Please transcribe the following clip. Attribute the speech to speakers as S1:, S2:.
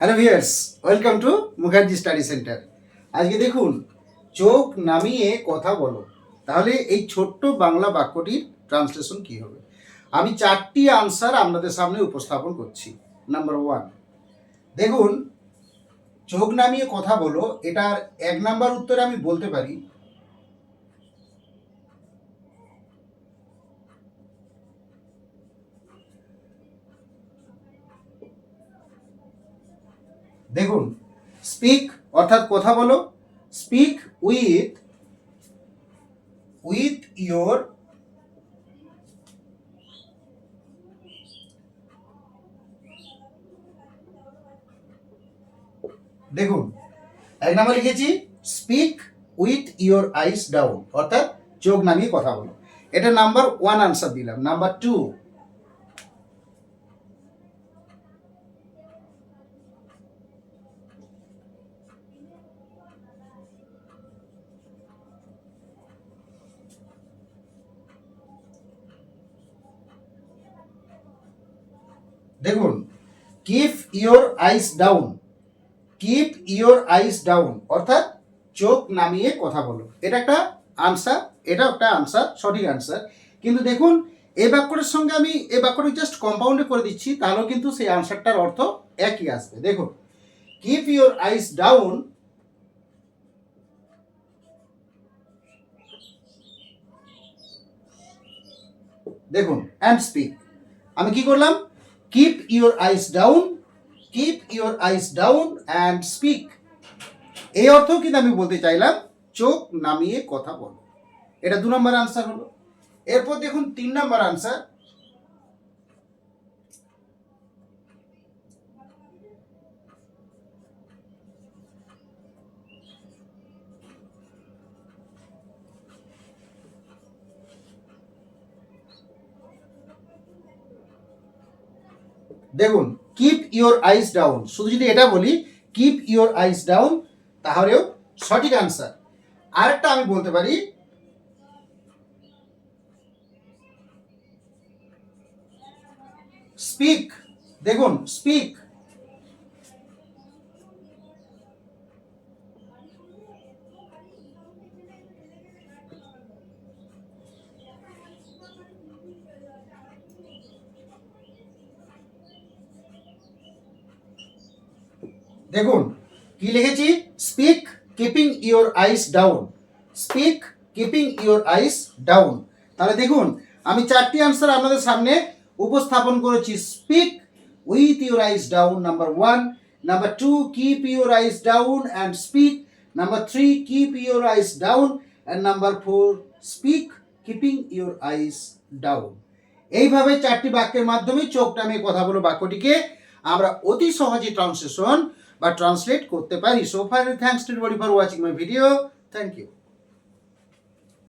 S1: Hello viewers welcome to Mukherjee study centre আজকে দেখুন, চোখ নামিয়ে কথা বলো। তাহলে এই ছোট্ট বাংলা বাক্যটির ট্রান্সলেশন কি হবে? আমি চারটি আনসার আপনাদের সামনে উপস্থাপন করছি। নাম্বার ওয়ান দেখুন, চোখ নামিয়ে কথা বলো, এটার এক নাম্বার উত্তরে আমি বলতে পারি দেখুন স্পিক অর্থাৎ কথা বলো স্পিক উইথ উইথ ইয়োর দেখুন, এক নাম্বার লিখেছি speak with your eyes down অর্থাৎ চোখ নামিয়ে কথা বলো। এটা নাম্বার ওয়ান আনসার দিলাম। নাম্বার টু দেখুন keep your eyes down keep your eyes down অর্থাৎ চোখ নামিয়ে কথা বলো। এটা একটা আনসার এটা একটা আনসার সঠিক আনসার কিন্তু দেখুন এই বাক্যটার সঙ্গে আমি এই বাক্যটা জাস্ট কম্পাউন্ডে করে দিচ্ছি, তাহলেও কিন্তু সেই আনসারটার অর্থ একই আসবে। দেখুন কিপ ইয়োর আইস ডাউন দেখুন অ্যান্ড স্পিক আমি কি করলাম? Keep your eyes down keep your eyes down and speak এই অর্থ কিন্তু আমি বলতে চাইলাম, চোখ নামিয়ে কথা বলো। এটা দু নম্বর আনসার হলো। এরপর দেখুন তিন নম্বর আনসার দেখুন কিপ ইওর আইস ডাউন শুধু যদি এটা বলি কিপ ইওর আইস ডাউন তাহলেও সঠিক আনসার আরেকটা আমি বলতে পারি স্পিক দেখুন স্পিক দেখুন, কি লিখেছি? Speak keeping your eyes down speak keeping your eyes down তাহলে দেখুন, আমি চারটি আনসার আপনাদের সামনে উপস্থাপন করেছি। Speak with your eyes down number one number two keep your eyes down and speak number three keep your eyes down and number four speak keeping your eyes down এইভাবে চারটি বাক্যের মাধ্যমে চোখটা আমি কথা বলো বাক্যটিকে। আমরা অতি সহজে ট্রান্সলেশন বা ট্রান্সলেট করতে পারি। So far thanks to body for watching my video thank you